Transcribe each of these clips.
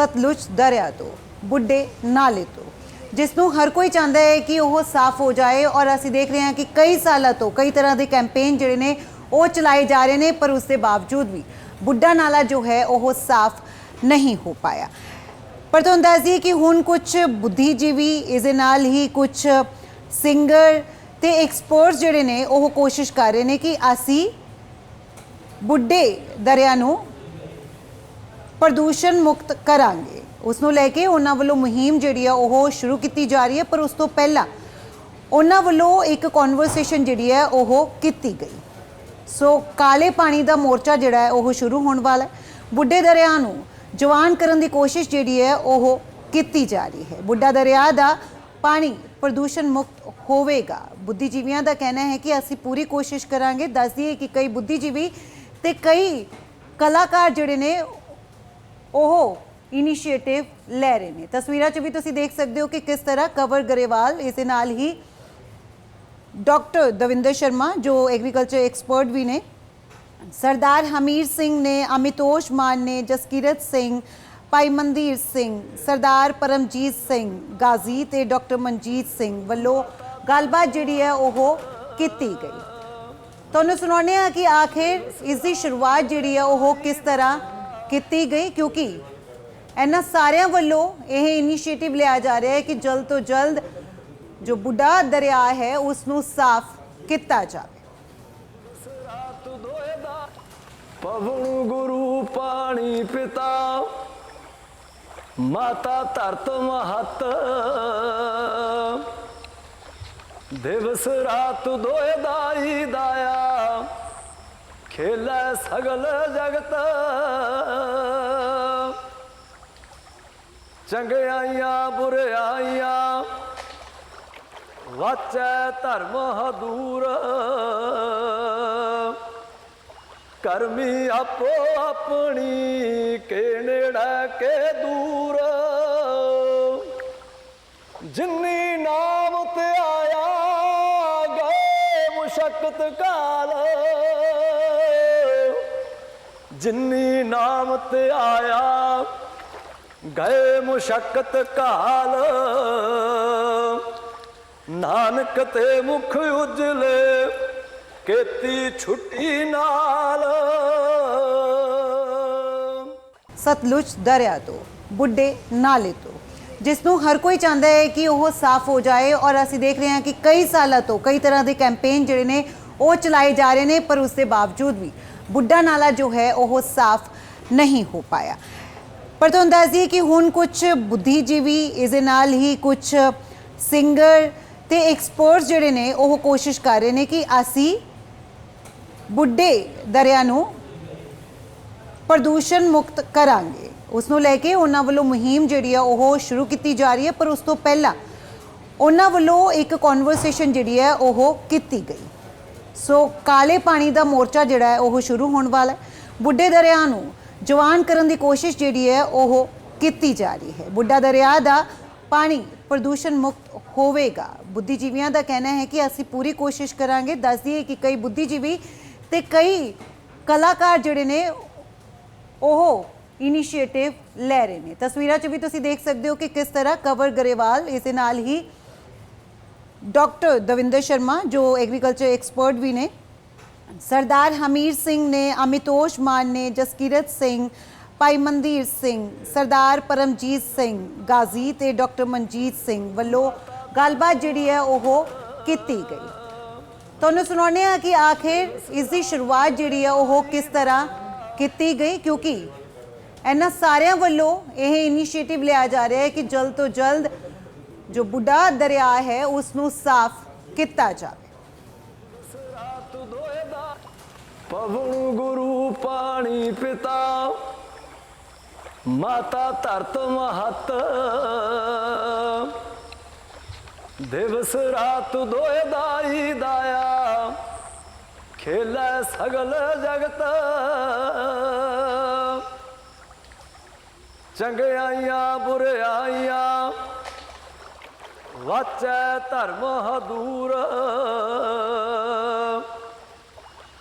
ਸਤਲੁਜ ਦਰਿਆ ਤੋਂ, ਬੁੱਢੇ ਨਾਲੇ ਤੋਂ। ਜਿਸ ਨੂੰ ਹਰ ਕੋਈ ਚਾਹੁੰਦਾ ਹੈ ਕਿ ਉਹ ਸਾਫ਼ ਹੋ ਜਾਏ ਔਰ ਅਸੀਂ ਦੇਖ ਰਹੇ ਹਾਂ ਕਿ ਕਈ ਸਾਲਾਂ ਤੋਂ ਕਈ ਤਰ੍ਹਾਂ ਦੇ ਕੈਂਪੇਨ ਜਿਹੜੇ ਨੇ ਉਹ ਚਲਾਏ ਜਾ ਰਹੇ ਨੇ, ਪਰ ਉਸ ਦੇ ਬਾਵਜੂਦ ਵੀ ਬੁੱਢਾ ਨਾਲਾ ਜੋ ਹੈ ਉਹ ਸਾਫ਼ ਨਹੀਂ ਹੋ ਪਾਇਆ। ਪਰ ਤੁਹਾਨੂੰ ਦੱਸ ਦਈਏ ਕਿ ਹੁਣ ਕੁਝ ਬੁੱਧੀਜੀਵੀ ਇਸ ਦੇ ਨਾਲ ਹੀ ਕੁਝ ਸਿੰਗਰ ਤੇ ਐਕਸਪਰਟਸ ਜਿਹੜੇ ਨੇ ਉਹ ਕੋਸ਼ਿਸ਼ ਕਰ ਰਹੇ ਨੇ ਕਿ ਅਸੀਂ ਬੁੱਢੇ ਦਰਿਆ ਨੂੰ ਪ੍ਰਦੂਸ਼ਣ ਮੁਕਤ ਕਰਾਂਗੇ। ਉਸ ਨੂੰ ਲੈ ਕੇ ਉਹਨਾਂ ਵੱਲੋਂ ਮੁਹਿੰਮ ਜਿਹੜੀ ਆ, ਉਹ ਸ਼ੁਰੂ ਕੀਤੀ ਜਾ ਰਹੀ ਹੈ, ਪਰ ਉਸ ਤੋਂ ਪਹਿਲਾਂ ਉਹਨਾਂ ਵੱਲੋਂ ਇੱਕ ਕਨਵਰਸੇਸ਼ਨ ਜਿਹੜੀ ਹੈ, ਉਹ ਕੀਤੀ ਗਈ। ਸੋ ਕਾਲੇ ਪਾਣੀ ਦਾ ਮੋਰਚਾ ਜਿਹੜਾ ਹੈ, ਉਹ ਸ਼ੁਰੂ ਹੋਣ ਵਾਲਾ ਹੈ। ਬੁੱਢੇ ਦਰਿਆ ਨੂੰ ਜਵਾਨ ਕਰਨ ਦੀ ਕੋਸ਼ਿਸ਼ ਜਿਹੜੀ ਹੈ, ਉਹ ਕੀਤੀ ਜਾ ਰਹੀ ਹੈ। ਬੁੱਢਾ ਦਰਿਆ ਦਾ ਪਾਣੀ ਪ੍ਰਦੂਸ਼ਣ ਮੁਕਤ ਹੋਵੇਗਾ। ਬੁੱਧੀਜੀਵੀਆਂ ਦਾ ਕਹਿਣਾ ਹੈ ਕਿ ਅਸੀਂ ਪੂਰੀ ਕੋਸ਼ਿਸ਼ ਕਰਾਂਗੇ। ਦੱਸ ਦਈਏ ਕਿ ਕਈ ਬੁੱਧੀਜੀਵੀ ਤੇ ਕਈ ਕਲਾਕਾਰ ਜਿਹੜੇ ਨੇ ਉਹ ਇਨੀਸ਼ੀਏਟਿਵ ਲੈ ਰਹੇ ਨੇ। ਤਸਵੀਰਾਂ 'ਚ ਵੀ ਤੁਸੀਂ ਦੇਖ ਸਕਦੇ ਹੋ ਕਿ ਕਿਸ ਤਰ੍ਹਾਂ ਕਵਰ ਗਰੇਵਾਲ ਇਸ ਦੇ ਨਾਲ ਹੀ ਡਾਕਟਰ ਦਵਿੰਦਰ ਸ਼ਰਮਾ, ਜੋ ਐਗਰੀਕਲਚਰ ਐਕਸਪਰਟ ਵੀ ਨੇ, ਸਰਦਾਰ ਹਮੀਰ ਸਿੰਘ ਨੇ, ਅਮਿਤੋਸ਼ ਮਾਨ ਨੇ, ਜਸਕੀਰਤ ਸਿੰਘ, ਭਾਈ ਮਨਦੀਰ ਸਿੰਘ, ਸਰਦਾਰ ਪਰਮਜੀਤ ਸਿੰਘ, ਗਾਜ਼ੀ ਤੇ ਡਾਕਟਰ ਮਨਜੀਤ ਸਿੰਘ ਵੱਲੋਂ ਗੱਲਬਾਤ ਜਿਹੜੀ ਹੈ ਉਹ ਕੀਤੀ ਗਈ। ਤੁਹਾਨੂੰ ਸੁਣਾਉਂਦੇ ਆ ਕਿ ਆਖਿਰ ਇਸ ਦੀ ਸ਼ੁਰੂਆਤ ਜਿਹੜੀ ਹੈ ਉਹ ਕਿਸ ਤਰ੍ਹਾਂ ਕੀਤੀ ਗਈ ਕਿਉਂਕਿ ਇਹਨਾਂ ਸਾਰਿਆਂ ਵੱਲੋਂ ਇਹ ਇਨੀਸ਼ੀਏਟਿਵ ਲਿਆ ਜਾ ਰਿਹਾ ਹੈ ਕਿ ਜਲਦ ਤੋਂ ਜਲਦ ਜੋ ਬੁੱਢਾ ਦਰਿਆ ਹੈ ਉਸ ਨੂੰ ਸਾਫ਼ ਕੀਤਾ ਜਾਵੇ। ਪਵਨ ਗੁਰੂ ਪਾਣੀ ਪਿਤਾ, ਮਾਤਾ ਧਰਤ ਮਹਤ। ਦਿਵਸ ਰਾਤ ਦੋਏ ਦਾਈ ਦਾਇਆ ਖੇਲੇ ਸਗਲ ਜਗਤ ਚੰਗਿਆਈਆਂ ਬੁਰਿਆਈਆਂ ਵਾਚੈ ਧਰਮ ਹਦੂਰ ਕਰਮੀ ਆਪੋ ਆਪਣੀ ਕੇ ਨੇੜਾ ਕੇ ਦੂਰ ਜਿੰਨੀ ਨਾਮ ਤੇ ਆਇਆ ਗਏ ਮੁਸ਼ਕਤ ਕਾਲ ਜਿਨੀ ਨਾਮ ਤੇ ਆਇਆ, ਗਏ ਮੁਸ਼ਕਤ ਕਾਲ। ਨਾਨਕ ਤੇ ਮੁਖ ਉਜਲੇ, ਕੀਤੀ ਛੁੱਟੀ ਨਾਲ। ਸਤਲੁਜ ਦਰਿਆ ਤੋਂ, ਬੁੱਢੇ ਨਾਲੇ ਤੋਂ, ਜਿਸ ਨੂੰ ਹਰ ਕੋਈ ਚਾਹੁੰਦਾ ਹੈ ਕਿ ਉਹ ਸਾਫ਼ ਹੋ ਜਾਏ ਔਰ ਅਸੀਂ ਦੇਖ ਰਹੇ ਹਾਂ ਕਿ ਕਈ ਸਾਲਾਂ ਤੋਂ ਕਈ ਤਰ੍ਹਾਂ ਦੇ ਕੈਂਪੇਨ ਜਿਹੜੇ ਨੇ ਉਹ ਚਲਾਏ ਜਾ ਰਹੇ ਨੇ, ਪਰ ਉਸ ਦੇ ਬਾਵਜੂਦ ਵੀ ਬੁੱਢਾ ਨਾਲਾ ਜੋ ਹੈ, ਉਹ ਸਾਫ਼ ਨਹੀਂ ਹੋ ਪਾਇਆ। ਪਰ ਤੁਹਾਨੂੰ ਦੱਸ ਦਈਏ ਕਿ ਹੁਣ ਕੁਝ ਬੁੱਧੀਜੀਵੀ ਇਸ ਦੇ ਨਾਲ ਹੀ ਕੁਝ ਸਿੰਗਰ ਤੇ ਐਕਸਪਰਟਸ ਜਿਹੜੇ ਨੇ, ਉਹ ਕੋਸ਼ਿਸ਼ ਕਰ ਰਹੇ ਨੇ ਕਿ ਅਸੀਂ ਬੁੱਢੇ ਦਰਿਆ ਨੂੰ ਪ੍ਰਦੂਸ਼ਣ ਮੁਕਤ ਕਰਾਂਗੇ। ਉਸ ਨੂੰ ਲੈ ਕੇ ਉਹਨਾਂ ਵੱਲੋਂ ਮੁਹਿੰਮ ਜਿਹੜੀ ਆ, ਉਹ ਸ਼ੁਰੂ ਕੀਤੀ ਜਾ ਰਹੀ ਹੈ, ਪਰ ਉਸ ਤੋਂ ਪਹਿਲਾਂ ਉਹਨਾਂ ਵੱਲੋਂ ਇੱਕ ਕਨਵਰਸੇਸ਼ਨ ਜਿਹੜੀ ਹੈ, ਉਹ ਕੀਤੀ ਗਈ। ਸੋ ਕਾਲੇ ਪਾਣੀ ਦਾ ਮੋਰਚਾ ਜਿਹੜਾ ਹੈ, ਉਹ ਸ਼ੁਰੂ ਹੋਣ ਵਾਲਾ ਹੈ। ਬੁੱਢੇ ਦਰਿਆ ਨੂੰ ਜਵਾਨ ਕਰਨ ਦੀ ਕੋਸ਼ਿਸ਼ ਜਿਹੜੀ ਹੈ, ਉਹ ਕੀਤੀ ਜਾ ਰਹੀ ਹੈ। ਬੁੱਢਾ ਦਰਿਆ ਦਾ ਪਾਣੀ ਪ੍ਰਦੂਸ਼ਣ ਮੁਕਤ ਹੋਵੇਗਾ। ਬੁੱਧੀਜੀਵੀਆਂ ਦਾ ਕਹਿਣਾ ਹੈ ਕਿ ਅਸੀਂ ਪੂਰੀ ਕੋਸ਼ਿਸ਼ ਕਰਾਂਗੇ। ਦੱਸ ਦਈਏ ਕਿ ਕਈ ਬੁੱਧੀਜੀਵੀ ਤੇ ਕਈ ਕਲਾਕਾਰ ਜਿਹੜੇ ਨੇ, ਉਹ ਇਨੀਸ਼ੀਏਟਿਵ ਲੈ ਰਹੇ ਨੇ। ਤਸਵੀਰਾਂ 'ਚ ਵੀ ਤੁਸੀਂ ਦੇਖ ਸਕਦੇ ਹੋ ਕਿ ਕਿਸ ਤਰ੍ਹਾਂ ਕਵਰ ਗਰੇਵਾਲ ਇਸ ਦੇ ਨਾਲ ਹੀ ਡਾਕਟਰ ਦਵਿੰਦਰ ਸ਼ਰਮਾ, ਜੋ ਐਗਰੀਕਲਚਰ ਐਕਸਪਰਟ ਵੀ ਨੇ। ਸਰਦਾਰ ਹਮੀਰ ਸਿੰਘ ਨੇ, ਅਮਿਤੋਸ਼ ਮਾਨ ਨੇ, ਜਸਕੀਰਤ ਸਿੰਘ, ਭਾਈ ਮਨਦੀਰ ਸਿੰਘ, ਸਰਦਾਰ ਪਰਮਜੀਤ ਸਿੰਘ ਗਾਜ਼ੀ ਤੇ ਡਾਕਟਰ ਮਨਜੀਤ ਸਿੰਘ ਵੱਲੋਂ ਗੱਲਬਾਤ ਜਿਹੜੀ ਹੈ ਉਹ ਕੀਤੀ ਗਈ। ਤੁਹਾਨੂੰ ਸੁਣਾਉਂਦੇ ਆ ਕਿ ਆਖਿਰ ਇਸ ਦੀ ਸ਼ੁਰੂਆਤ ਜਿਹੜੀ ਹੈ ਉਹ ਕਿਸ ਤਰ੍ਹਾਂ ਕੀਤੀ ਗਈ, ਕਿਉਂਕਿ ਇਹਨਾਂ ਸਾਰਿਆਂ ਵੱਲੋਂ ਇਹ ਇਨੀਸ਼ੀਏਟਿਵ ਲਿਆ ਜਾ ਰਿਹਾ ਹੈ ਕਿ ਜਲਦ ਤੋਂ ਜਲਦ ਜੋ ਬੁੱਢਾ ਦਰਿਆ ਹੈ ਉਸ ਨੂੰ ਸਾਫ਼ ਕੀਤਾ ਜਾਵੇ। ਰਾਤ ਦੋਏ ਦਾ ਪਵਨ ਗੁਰੂ ਪਾਣੀ ਪਿਤਾ, ਮਾਤਾ ਧਰਤ ਮਹਤ। ਦਿਵਸ ਰਾਤ ਦੋਏ ਦਾਈ ਦਾਇਆ, ਖੇਲੇ ਸਗਲ ਜਗਤ। ਚੰਗਿਆਈਆਂ ਬੁਰਿਆਈਆਂ ਵਾਚੈ ਧਰਮ ਹਦੂਰ।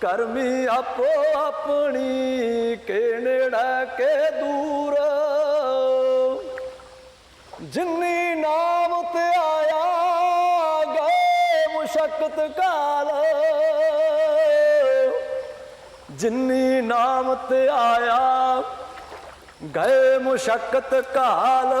ਕਰਮੀ ਆਪੋ ਆਪਣੀ ਕੇ ਕੇ ਦੂਰ। ਜਿੰਨੀ ਨਾਮ ਤੇ ਆਇਆ ਗਏ ਮੁਸ਼ਕਤ ਕਾਲ। ਜਿੰਨੀ ਨਾਮ ਤੇ ਆਇਆ ਗਏ ਮੁਸ਼ਕਤ ਕਾਲ।